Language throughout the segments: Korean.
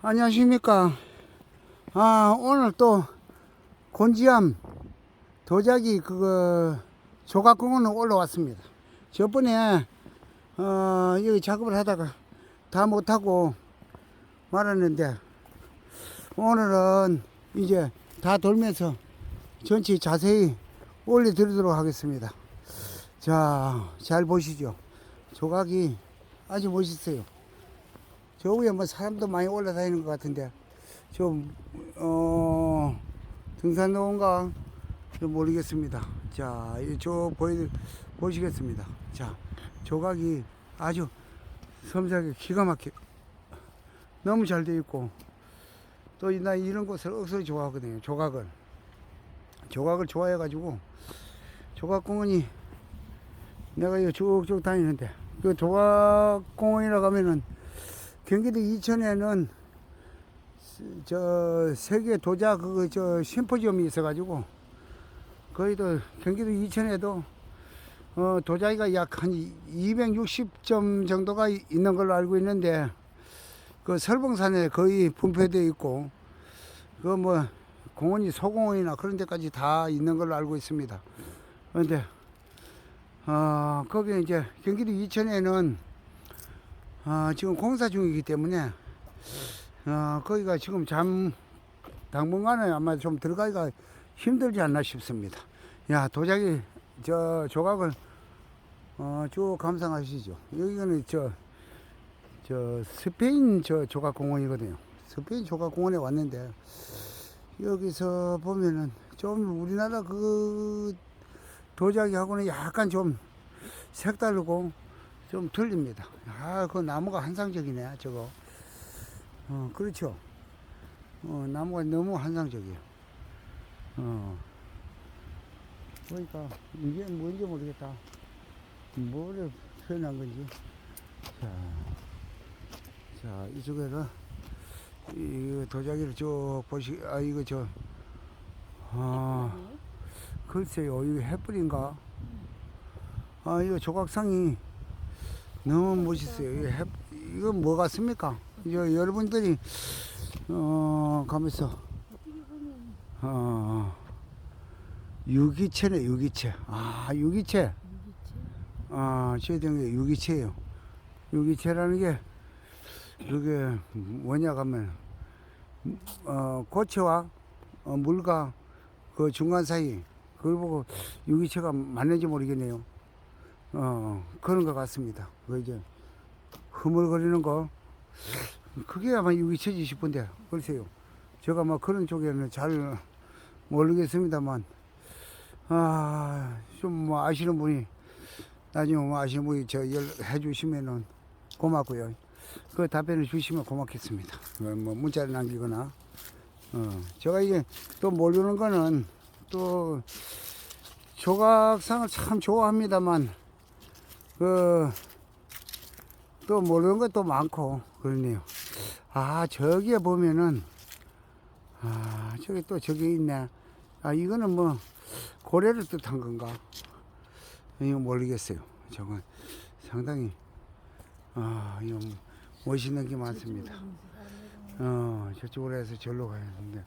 안녕하십니까. 아, 오늘 또 곤지암 도자기 그거 조각공원에 올라왔습니다. 저번에 어, 여기 작업을 하다가 다 못하고 말았는데 오늘은 이제 다 돌면서 전체 자세히 올려드리도록 하겠습니다. 자, 잘 보시죠. 조각이 아주 멋있어요. 저 위에 뭐 사람도 많이 올라다니는 것 같은데 좀 어, 등산로인가 좀 모르겠습니다. 자, 이쪽 보여 보시겠습니다. 자, 조각이 아주 섬세하게 기가 막혀 너무 잘 돼 있고 또 나 이런 곳을 억수로 좋아하거든요. 조각을 조각을 좋아해가지고 조각공원이 내가 이 쭉쭉 다니는데 그 조각공원이라 가면은 경기도 이천에는 저 세계 도자 그거 저 심포지엄이 있어가지고 거기도 경기도 이천에도 어 도자기가 약 한 260점 정도가 이- 있는 걸로 알고 있는데 그 설봉산에 거의 분포되어 있고 그 뭐 공원이 소공원이나 그런 데까지 다 있는 걸로 알고 있습니다. 그런데 어 거기 이제 경기도 이천에는 아, 지금 공사 중이기 때문에 어, 거기가 지금 잠 당분간은 아마 좀 들어가기가 힘들지 않나 싶습니다. 야 도자기 저 조각을 어, 쭉 감상하시죠. 여기는 저, 저 스페인 저 조각 공원이거든요. 스페인 조각 공원에 왔는데 여기서 보면은 좀 우리나라 그 도자기하고는 약간 좀 색다르고 좀 틀립니다. 아, 그 나무가 환상적이네, 저거. 어, 그렇죠. 어, 나무가 너무 환상적이에요. 어. 그러니까, 이게 뭔지 모르겠다. 뭐를 표현한 건지. 자, 자, 이쪽에서, 이 도자기를 쭉 보시, 아, 이거 저, 아, 글쎄요, 이거 햇불인가? 아, 이거 조각상이 너무 멋있어요. 이거, 해, 이거 뭐 같습니까? 이거 여러분들이 어 가면서 어 유기체네 유기체. 아 유기체. 아 저희들 유기체예요. 유기체라는 게 그게 뭐냐 하면 어 고체와 어, 물과 그 중간 사이 그걸 보고 유기체가 맞는지 모르겠네요. 어, 그런 것 같습니다. 그 이제 흐물거리는 거 그게 아마 유기체지 싶은데 글쎄요. 제가 뭐 그런 쪽에는 잘 모르겠습니다만 아좀 뭐 아시는 분이 나중에 뭐 아시는 분이 저 연락해 주시면은 고맙고요. 그 답변을 주시면 고맙겠습니다. 뭐, 뭐 문자를 남기거나 어 제가 이게 또 모르는 거는 또 조각상을 참 좋아합니다만 그, 또 모르는 것도 많고, 그러네요. 아, 저기에 보면은, 아, 저기 또 저기 있네. 아, 이거는 뭐, 고래를 뜻한 건가? 이거 모르겠어요. 저건 상당히, 아, 이거 멋있는 게 많습니다. 어, 저쪽으로 해서 절로 가야 하는데,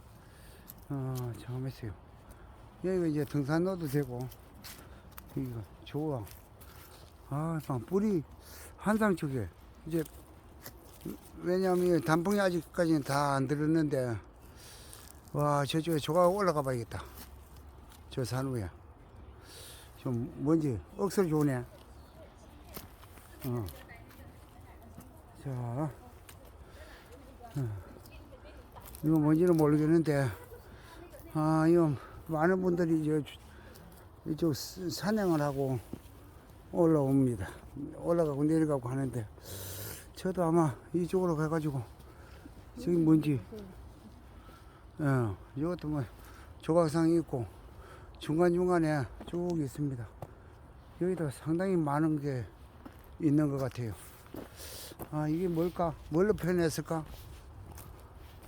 어, 잠깐만요. 여기 이제 등산로도 되고, 이거 좋아. 아, 참, 뿌리 한상 쪽에 이제 왜냐하면 단풍이 아직까지는 다 안 들었는데 와 저쪽에 조각 올라가 봐야겠다. 저 산 위에 좀 뭔지 억수로 좋네. 어. 자, 어. 이거 뭔지는 모르겠는데 아 이거 많은 분들이 이제 이쪽 산행을 하고 올라옵니다. 올라가고 내려가고 하는데 저도 아마 이쪽으로 가가지고 저기 뭔지 어, 이것도 뭐 조각상이 있고 중간중간에 쭉 있습니다. 여기도 상당히 많은 게 있는 것 같아요. 아 이게 뭘까? 뭘로 표현했을까?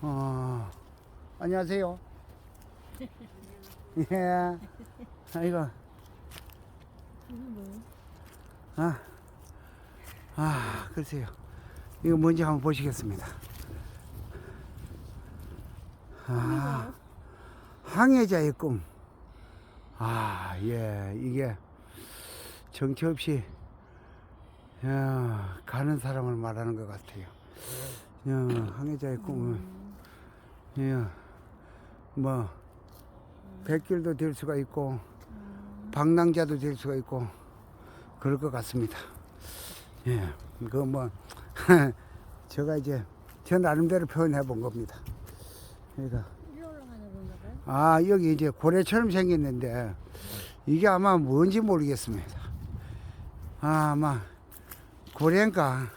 어, 안녕하세요. 예. 아이고. 아, 아, 글쎄요. 이거 뭔지 한번 보시겠습니다. 아, 항해자의 꿈. 아, 예, 이게 정치 없이 야, 가는 사람을 말하는 것 같아요. 야, 항해자의 꿈은 예, 뭐 백길도 될 수가 있고 방랑자도 될 수가 있고 그럴 것 같습니다. 예, 그 뭐 제가 이제 저 나름대로 표현해 본 겁니다. 그러니까? 아 여기 이제 고래처럼 생겼는데 이게 아마 뭔지 모르겠습니다. 아, 아마 고래인가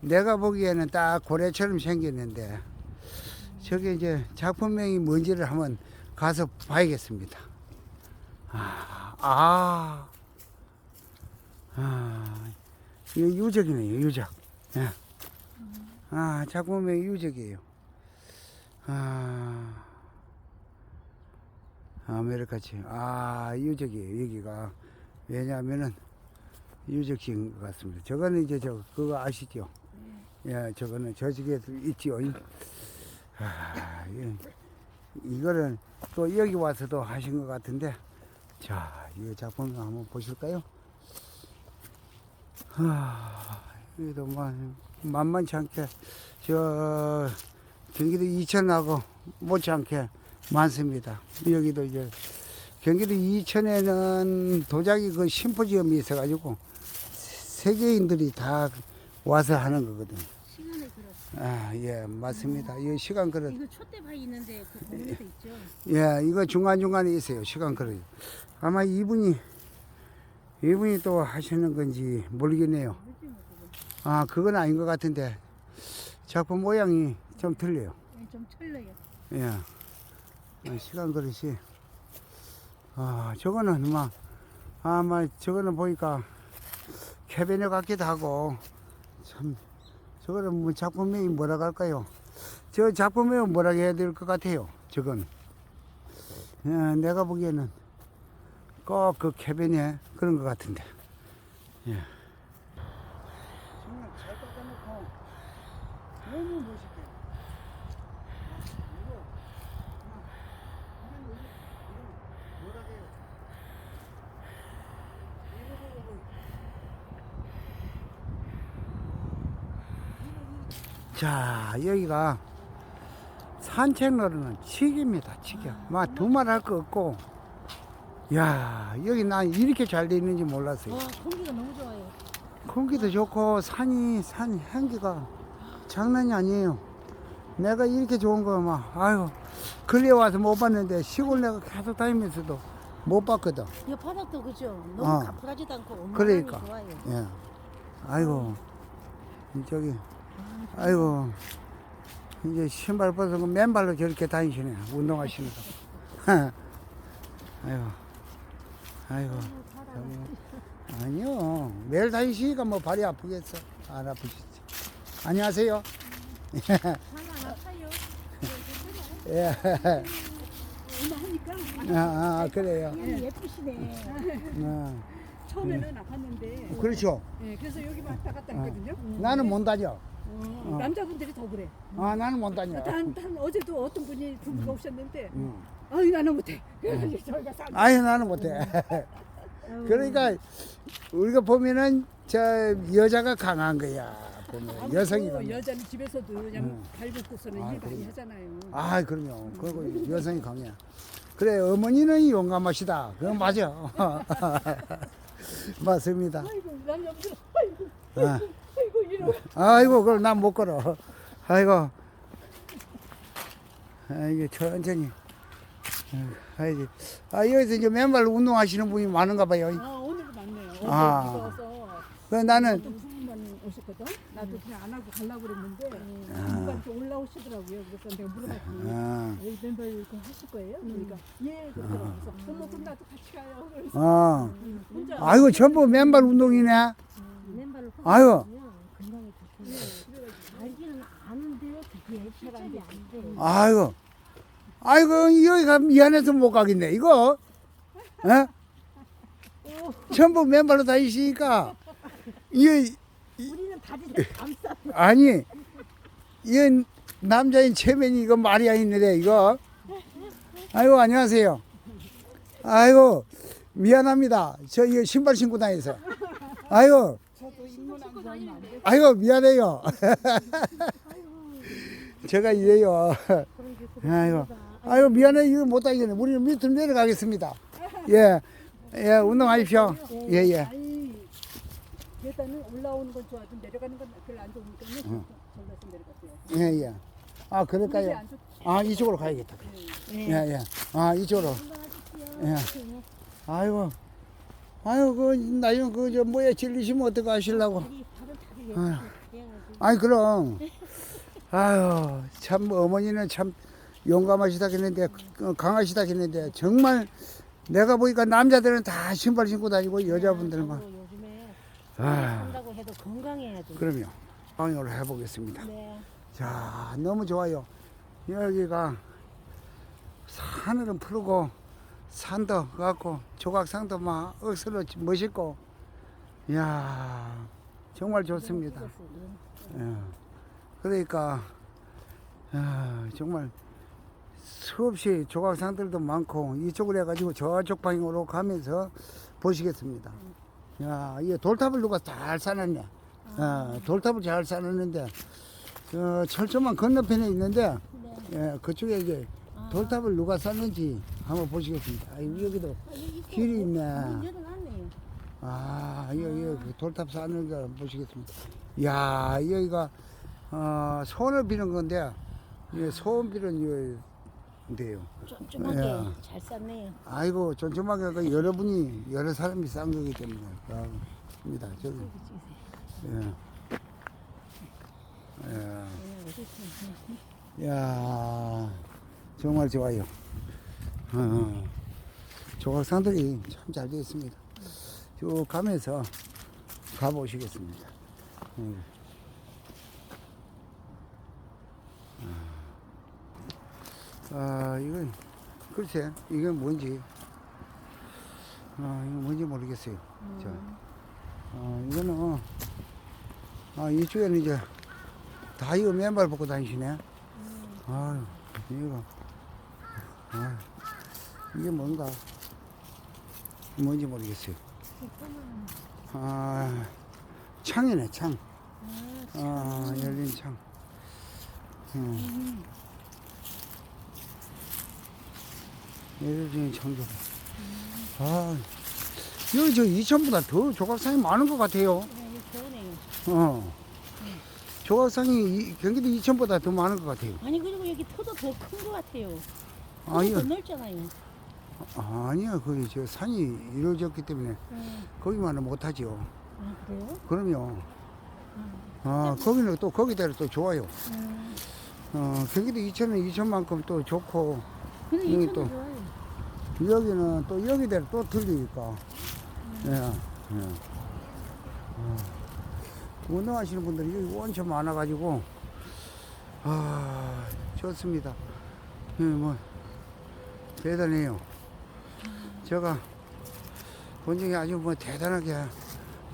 내가 보기에는 딱 고래처럼 생겼는데 저게 이제 작품명이 뭔지를 한번 가서 봐야겠습니다. 아, 아, 아 유적이네요 유적. 예. 아 작품명이 유적이에요. 아. 아메리카치. 아, 유적이에요, 여기가. 왜냐하면은, 유적지인 것 같습니다. 저거는 이제 저, 그거 아시죠? 예, 저거는 저쪽에 있지요. 아, 예. 이거는 또 여기 와서도 하신 것 같은데, 자, 이 작품 한번 보실까요? 아, 여기도 뭐, 만만치 않게, 저, 경기도 이천하고 못지않게 많습니다. 여기도 이제 경기도 이천에는 도자기 그 심포지엄이 있어가지고 세계인들이 다 와서 하는 거거든요. 시간을 들었어. 아, 예, 맞습니다. 이 시간 그릇. 이거 촛대바위 있는데 그 공원에도 있죠. 예, 이거 중간 중간에 있어요. 시간 그릇. 아마 이분이, 이분이 또 하시는 건지 모르겠네요. 뭐. 아, 그건 아닌 것 같은데 작품 모양이 좀 틀려요. 예, 좀 철러요. 예. 어, 시간 그릇이. 아, 저거는 막, 아마 저거는 보니까 캐비넷 같기도 하고, 참, 저거는 뭐 작품명이 뭐라고 할까요? 저 작품명은 뭐라고 해야 될 것 같아요, 저건. 예, 내가 보기에는 꼭 그 캐비넷 그런 것 같은데. 예. 정말 잘 깎아놓고 너무 멋있게. 자 여기가 산책로는 치기입니다 치기 막 두말 할 거 없고 야 여기 난 이렇게 잘 돼 있는지 몰랐어요 와 공기가 너무 좋아요. 공기도 좋고 산이 산 향기가 장난이 아니에요. 내가 이렇게 좋은 거막 아유 근래 와서 못 봤는데 시골 내가 계속 다니면서도 못 봤거든. 이 바닥도 그죠. 너무 어. 가뿐하지도 않고 온만하니 그러니까. 좋아요. 예. 아이고 저기 아이고 이제 신발 벗고 맨발로 저렇게 다니시네 운동하시는 거. 아이고 아이고 아니요 매일 다니시니까 뭐 발이 아프겠어 안 아프시지. 안녕하세요. 예. 아, 아 그래요. 예, 예쁘시네. 어, 처음에는 아팠는데 그렇죠. 예, 그래서 여기 왔다 갔다 했거든요. 나는 못 다녀. 어, 남자분들이 더 그래. 아 나는 못 다녀. 단, 단 어제도 어떤 분이 부부가 오셨는데 응. 아유 나는 못해. 그래서 저희가 싹 아유 나는 못해. 그러니까 우리가 보면은 저 여자가 강한 거야. 보면 여성이 강해. 여자는 집에서도 그냥 응. 발 걷고서는 아, 일 많이 그래요? 하잖아요. 아 그럼요. 그리고 여성이 강해. 그래 어머니는 용감하시다. 그건 맞아. 맞습니다. 아이고 남자분들 아이고 아. 아이고 이러고 아이고 그걸 난 못 걸어. 아이고. 아이고 천천히. 아이고. 아 여기서 이제 맨발로 운동하시는 분이 많은가 봐요. 아 오늘은 많네요. 아. 무서워서 그 나는 오셨거든. 나도 그냥 안 하고 가려고 그랬는데 아. 부부가 이렇게 올라오시더라고요. 그래서 내가 물어봤더니 아, 여기 멤버 이거 하실 거예요? 그러니까 예 그러더라고요. 그래서 어머 그럼 나도 같이 가요. 그래서 어. 혼자 아이고 전부 맨발 운동이네. 맨발로 아유. 건강에 좋고. 알기는 아는데요. 그게 실천이 안 돼. 아이고. 아이고 여기가 미안해서 못 가겠네. 이거. 어? 전부 맨발로 다니시니까 이게 우리는 다리를 감싸. 아니 이건 남자인 체면이 이거 말이 아닌데 이거. 아이고 안녕하세요. 아이고 미안합니다. 저 이거 신발 신고 다녀서. 아이고 아이고 미안해요. 제가 이래요. 아이고 아이고 미안해 이거 못 하겠네. 우리는 밑으로 내려가겠습니다. 예. 예, 운동하십시오. 예, 예. 아이 계단은 올라오는 건 좋아도 내려가는 건 별로 안 좋으니까요. 절로서 내려갔어요. 예, 예. 아, 그럴까요? 안 좋. 아, 이쪽으로 가야겠다. 예, 예. 아, 이쪽으로. 예. 아이고. 아유, 그, 나중 그, 저, 뭐야, 질리시면 어떡 하시려고. 아유. 아이, 그럼. 아유, 참, 어머니는 참 용감하시다겠는데, 그, 강하시다겠는데, 정말 내가 보니까 남자들은 다 신발 신고 다니고, 여자분들만. 요즘에 아, 한다고 해도 건강해야죠. 그럼요. 방역을 해보겠습니다. 네. 자, 너무 좋아요. 여기가 하늘은 푸르고 산도 같고 조각상도 막 억수로 멋있고, 이야 정말 좋습니다. 예. 그러니까 야, 정말 수없이 조각상들도 많고 이쪽으로 해가지고 저쪽 방향으로 가면서 보시겠습니다. 야, 이 돌탑을 누가 잘 쌓았네. 아, 돌탑을 잘 쌓았는데 저 철조망 건너편에 있는데 예, 그쪽에 이제 돌탑을 누가 쌓는지 한번 보시겠습니다. 아, 여기도 길이 있네. 아, 여기, 여기 그 돌탑 쌓는 거 보시겠습니다. 이야, 여기가, 어, 소원을 비는 건데, 이 소원 비는 이데요 쫌쫌하게 예. 잘 쌌네요. 아이고, 쫀쫀하게 그 여러분이, 여러 사람이 쌓은 거기 때문에. 아, 입니다. 저기. 예. 예. 야 정말 좋아요. 어, 조각상들이 참 잘 되어 있습니다. 쭉 가면서 가보시겠습니다. 음. 아, 이건, 글쎄, 이게 뭔지, 아, 이거 뭔지 모르겠어요. 자, 아, 이거는, 아, 이쪽에는 이제, 다 이거 맨발 벗고 다니시네. 아유, 이거, 아, 이게 뭔가, 뭔지 모르겠어요. 아, 창이네, 창. 아, 열린 창. 음. 열린 창조. 아, 여기 저 이천보다 더 조각상이 많은 것 같아요. 네. 어. 조각상이 이- 경기도 이천보다 더 많은 것 같아요. 아니 그리고 여기 터도 더 큰 것 같아요. 터도 아니요, 더 넓잖아요. 아니요, 거기 저 산이 이루어졌기 때문에 네. 거기만은 못하죠. 아 그래요? 그럼요. 아, 거기는 또 거기대로 또 좋아요. 음. 어, 경기도 이천은 이천만큼 또 좋고, 근데 여기 이천도 또- 좋아요. 여기는 또 여기대로 또 틀리니까. 예, 예. 어, 운동하시는 분들이 여기 원천 많아가지고, 아, 좋습니다. 예, 뭐, 대단해요. 제가 본 적이 아주 뭐 대단하게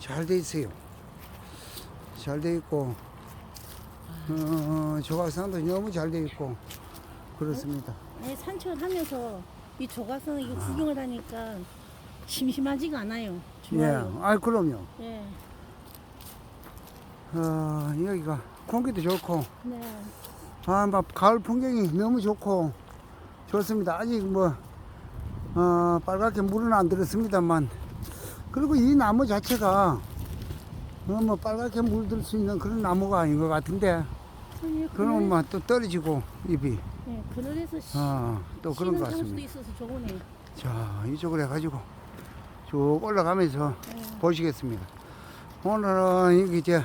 잘 돼 있어요. 잘 돼 있고, 어, 조각상도 너무 잘 돼 있고, 그렇습니다. 네, 산책하면서 이 조각상 이거 구경을 하니까 심심하지가 않아요. 예, 좋아요. 아, 그럼요. 예. 어, 여기가 공기도 좋고, 네. 아, 막 가을 풍경이 너무 좋고, 좋습니다. 아직 뭐, 어, 빨갛게 물은 안 들었습니다만, 그리고 이 나무 자체가, 어, 뭐, 빨갛게 물들 수 있는 그런 나무가 아닌 것 같은데, 아니, 그러면 뭐또 떨어지고, 잎이, 네, 그늘에서 쉬, 어, 또 그런 쉬는 것 같습니다. 있어서 좋으네요. 자, 이쪽으로 해가지고, 쭉 올라가면서 네. 보시겠습니다. 오늘은 여기 이제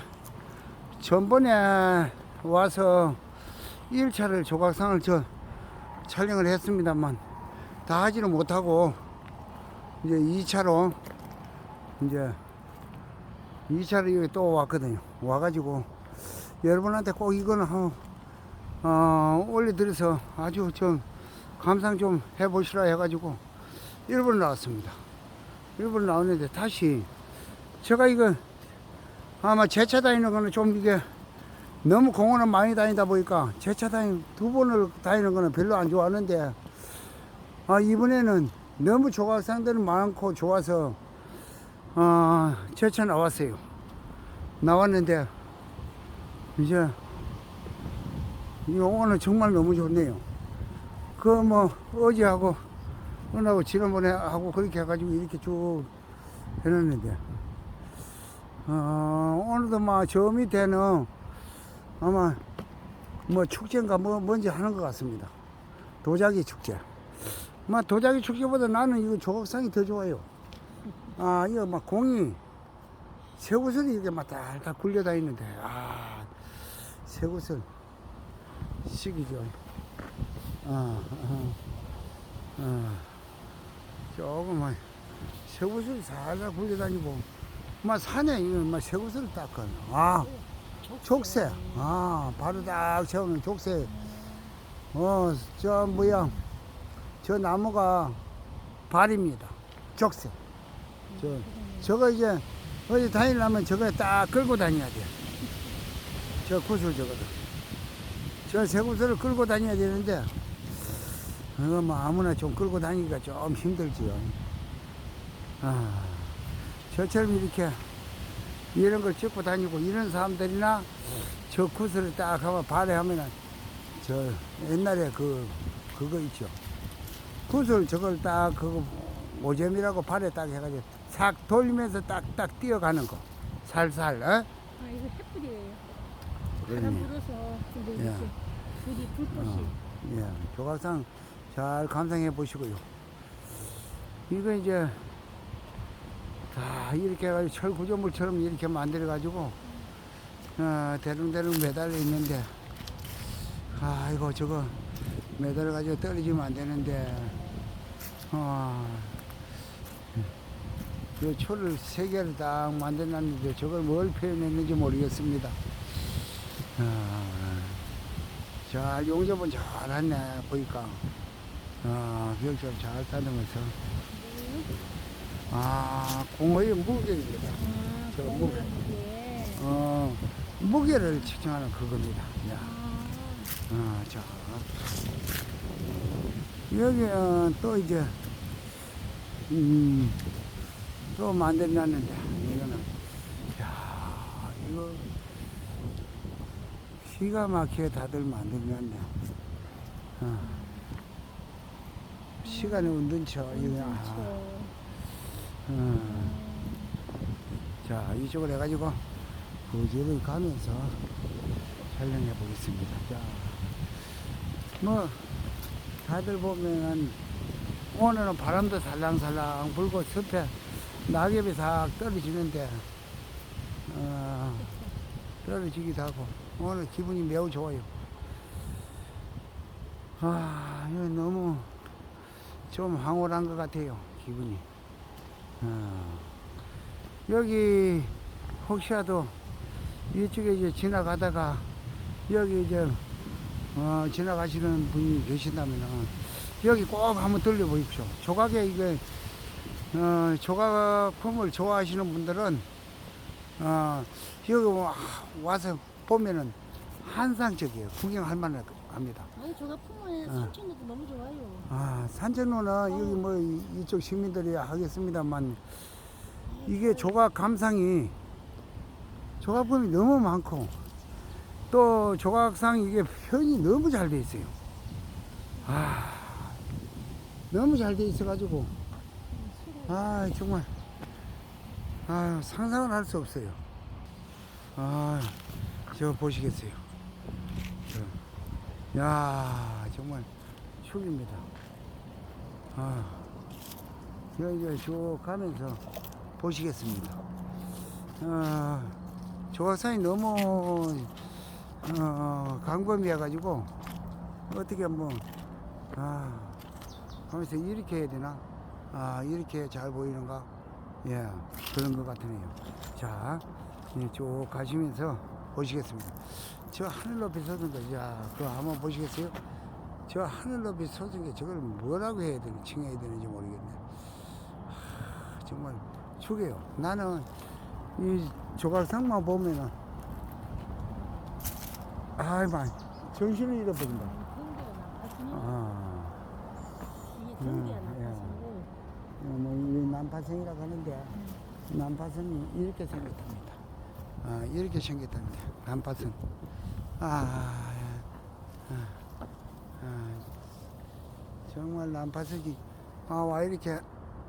전번에 와서 1차를 조각상을 저 촬영을 했습니다만 다 하지는 못하고 이제 2차로 이제 2차로 여기 또 왔거든요. 와가지고 여러분한테 꼭 이거는 한번 어, 올려드려서 아주 좀 감상 좀 해보시라 해가지고 일본 나왔습니다. 일본 나왔는데 다시 제가 이거 아마 제 차 다니는 거는 좀 이게 너무 공원을 많이 다니다 보니까 제 차 다니 두 번을 다니는 거는 별로 안 좋아하는데 아 이번에는 너무 조각상들이 많고 좋아서 아제차 나왔어요. 나왔는데 이제 이 오늘 정말 너무 좋네요. 그 뭐 어제하고 오늘하고 지난번에 하고 그렇게 해가지고 이렇게 쭉 해놨는데 어, 오늘도 막저 밑에는 아마 뭐 축제인가 뭐 뭔지 하는 것 같습니다. 도자기 축제. 막 도자기 축제보다 나는 이거 조각상이 더 좋아요. 아 이거 막 공이 새구슬이 이렇게 막 달달 굴려다니는데 아 새구슬 시기죠. 아, 아, 아. 조금만 새구슬이 살살 굴려다니고 막 산에 이거 막 새구슬을 닦아. 아 족새. 아 바로 딱 세우는 족새. 어 저 뭐야 저 나무가 발입니다. 족새. 저 저거 이제 어디 다니려면 저거 딱 끌고 다녀야 돼. 저 구슬 저거를. 저 새구슬을 끌고 다녀야 되는데, 이거 뭐 아무나 좀 끌고 다니기가 좀 힘들지요. 아, 저처럼 이렇게 이런 걸 찍고 다니고 이런 사람들이나 저 구슬을 딱 하면 발에 하면은 저 옛날에 그, 그거 있죠. 구슬 저걸 딱 그거 모잼이라고 발에 딱 해가지고 싹 돌리면서 딱딱 뛰어가는 거. 살살, 어? 아 이거 햇불이에요. 바람 그러네. 불어서 근데 예. 이렇게 불이 불꽃이 어, 예, 조각상 잘 감상해 보시고요. 이거 이제 다 이렇게 해가지고 철 구조물처럼 이렇게 만들어 가지고 어, 대릉대릉 매달려 있는데 아 이거 저거 매달려 가지고 떨어지면 안 되는데 어, 이 철을 세 개를 딱 만들어놨는데 저걸 뭘 표현했는지 모르겠습니다. 아, 자, 용접은 잘했네, 보니까. 아, 별점 잘 따르면서. 아, 공의 무게입니다. 아, 저 그런 무- 게. 어, 무게를 측정하는 그겁니다. 야, 아, 어, 자. 여기, 어, 또 이제, 음, 또 만들어놨는데, 이거는, 야, 이거, 기가 막히게 다들 만들어놨네. 어. 시간이 운둔쳐, 이거. 아. 어. 자, 이쪽으로 해가지고 거제를 가면서 촬영해 보겠습니다. 자, 뭐, 다들 보면은 오늘은 바람도 살랑살랑 불고 숲에 낙엽이 싹 떨어지는데, 어, 떨어지기도 하고, 오늘 기분이 매우 좋아요. 아, 너무 좀 황홀한 것 같아요, 기분이. 어, 여기 혹시라도 이쪽에 이제 지나가다가 여기 이제 어, 지나가시는 분이 계신다면 여기 꼭 한번 들려 보십시오. 조각에 이게 어, 조각품을 좋아하시는 분들은 어, 여기 와- 와서 보면은 한상적이에요. 구경할 만합니다. 아니 저가 품은 어. 삼촌도 너무 좋아요. 아, 산천로는 여기 뭐 이- 이쪽 시민들이 하겠습니다만 이게 조각 감상이 조각품이 너무 많고 또 조각상 이게 표현이 너무 잘 돼 있어요. 아, 너무 잘 돼 있어가지고 아 정말 아 상상을 할 수 없어요. 아, 저 보시겠어요. 저. 야 정말 축입니다. 아, 여기 쭉 가면서 보시겠습니다. 아, 조각상이 너무 어, 강범위해가지고 어떻게 뭐 아, 하면서 이렇게 해야 되나? 아, 이렇게 잘 보이는가? 예, 그런 것 같으네요. 자, 예, 쭉 가시면서 보시겠습니다. 저 하늘 높이 솟은 거, 야, 그거 한번 보시겠어요? 저 하늘 높이 솟은 게 저걸 뭐라고 해야 되는, 칭해야 되는지 모르겠네. 하, 정말 죽여요. 나는 이 조각상만 보면은 아이 마 정신을 잃어버린다. 아, 음, 예. 나빠지고 뭐이 난파선이라고 하는데 난파선이 이렇게 생겼답니다. 아, 이렇게 생겼답니다. 난파선. 아, 아, 아, 정말 난파선이 아 와 이렇게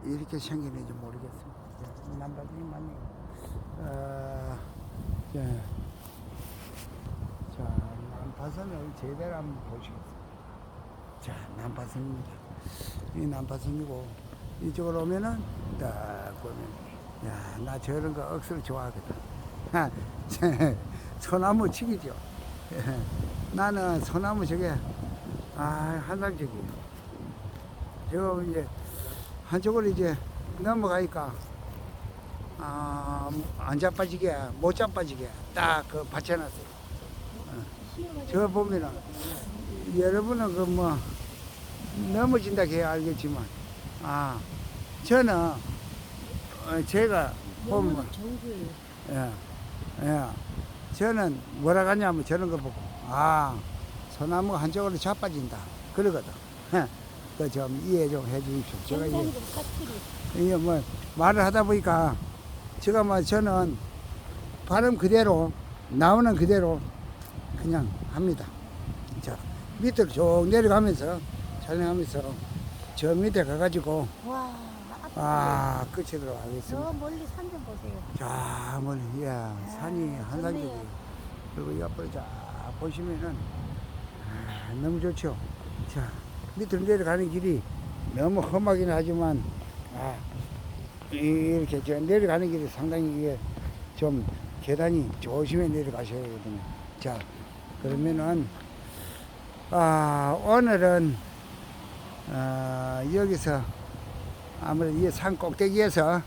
이렇게 생기는지 모르겠습니다. 예, 난파선이 맞네요. 아, 자, 자, 난파선을 제대로 한번 보시겠습니다. 자, 난파선입니다. 이 난파선이고 이쪽으로 오면은 딱 보면 야, 나 저런 거 억수로 좋아하거든. 하, 소나무 치기죠. 예. 나는 소나무 저게 아, 환상적이에요. 저 이제 한쪽으로 이제 넘어가니까 아, 안 자빠지게 못 자빠지게 딱 그 받쳐놨어요. 저 보면은 여러분은 그 뭐 넘어진다 해야 알겠지만 아 저는 어, 제가 보면 정수예요. 예, 예. 저는 뭐라 하냐면 저런 거 보고 아 소나무가 한쪽으로 자빠진다 그러거든 그 좀 이해 좀 해 주십시오 제가 이게. 이게 뭐 말을 하다 보니까 제가 뭐 저는 발음 그대로 나오는 그대로 그냥 합니다. 자 밑으로 쭉 내려가면서 촬영하면서 저 밑에 가가지고 와, 아 끝이도록 저 하겠습니다. 멀리 산 좀 보세요. 자 멀리 야 산이 한산적이에요. 좋네요. 그리고 옆으로 쫙 보시면은 아, 너무 좋죠. 자 밑으로 내려가는 길이 너무 험하긴 하지만 아, 이렇게 저 내려가는 길이 상당히 이게 좀 계단이 조심해 내려가셔야 되거든요. 자 그러면은 아 오늘은 아, 여기서 아무래도 이 산 꼭대기에서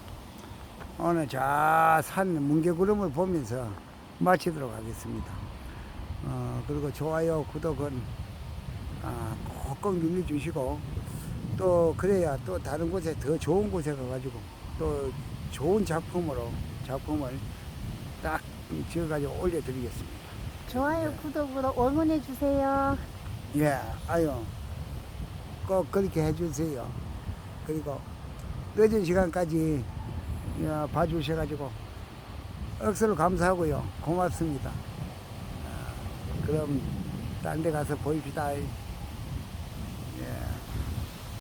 오늘 저 산 뭉게구름을 보면서 마치도록 하겠습니다. 어, 그리고 좋아요, 구독은 아, 꼭꼭 눌러주시고 또 그래야 또 다른 곳에 더 좋은 곳에 가가지고 또 좋은 작품으로 작품을 딱 지어가지고 올려드리겠습니다. 좋아요, 구독으로 응원해 주세요. 예, 아유, 꼭 그렇게 해주세요. 그리고 늦은 시간까지 봐주셔가지고 억수로 감사하고요. 고맙습니다. 아, 그럼 딴 데 가서 보입시다. 예.